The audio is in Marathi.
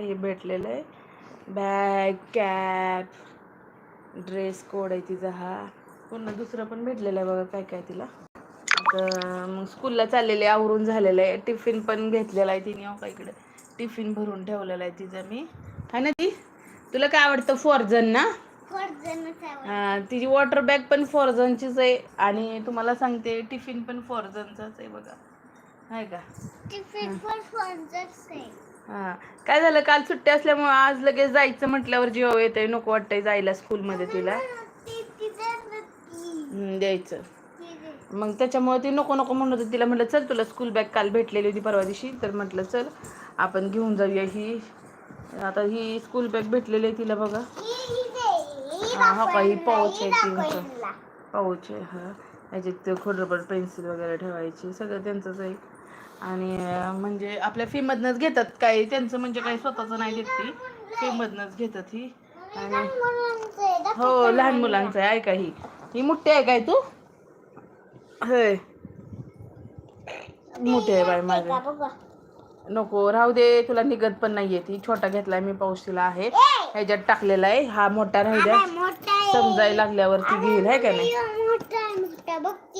हे भेटलेलं आहे. बॅग कॅप ड्रेस कोड आहे तिचा हा. पुन्हा दुसरं पण भेटलेलं आहे बघा काय काय तिला. आता मग स्कूलला चाललेले आवरून झालेलं आहे. टिफिन पण घेतलेला आहे तिने. का इकडे? टिफिन भरून ठेवलेला आहे तिचा मी. आहे ना ती? तुला काय आवडतं फॉर्जन ना? हा, तिची वॉटर बॅग पण फॉर्झनचीच आहे. आणि तुम्हाला सांगते टिफिन पण फॉर्झनचाच आहे बघा. आहे का? हा. काय झालं? काल सुट्टी असल्यामुळे आज लगेच जायचं म्हटल्यावर जीव येतंय. नको वाटतंय जायला स्कूलमध्ये तिला. हम्म, द्यायचं. मग त्याच्यामुळे ती नको नको म्हणत होती. तिला म्हटलं चल तुला स्कूल बॅग काल भेटलेली होती परवा दिवशी. तर म्हटलं चल आपण घेऊन जाऊया ही. आता ही स्कूल बॅग भेटलेली आहे तिला बघा. हा हा काही पाऊच आहे तिचं पाऊच आहे हा. याच्यात खोडरबर पेन्सिल वगैरे ठेवायची. सगळं त्यांचंच आहे. आणि म्हणजे आपल्या फीमधनंच घेतात काही त्यांचं म्हणजे काही स्वतःचं नाही देत ती. फीमधनंच घेतात ही. आणि हो लहान मुलांचं आहे ऐका ही. ही मोठी आहे काय तू? होय. मोठी आहे बाय माझे. नको राहू दे तुला निघत पण नाहीये ती. छोटा घेतलाय मी पाऊशीला आहे. ह्याच्यात टाकलेला आहे. हा मोठा राहू द्या. समजायला लागल्यावर ती घेईल आहे का नाही?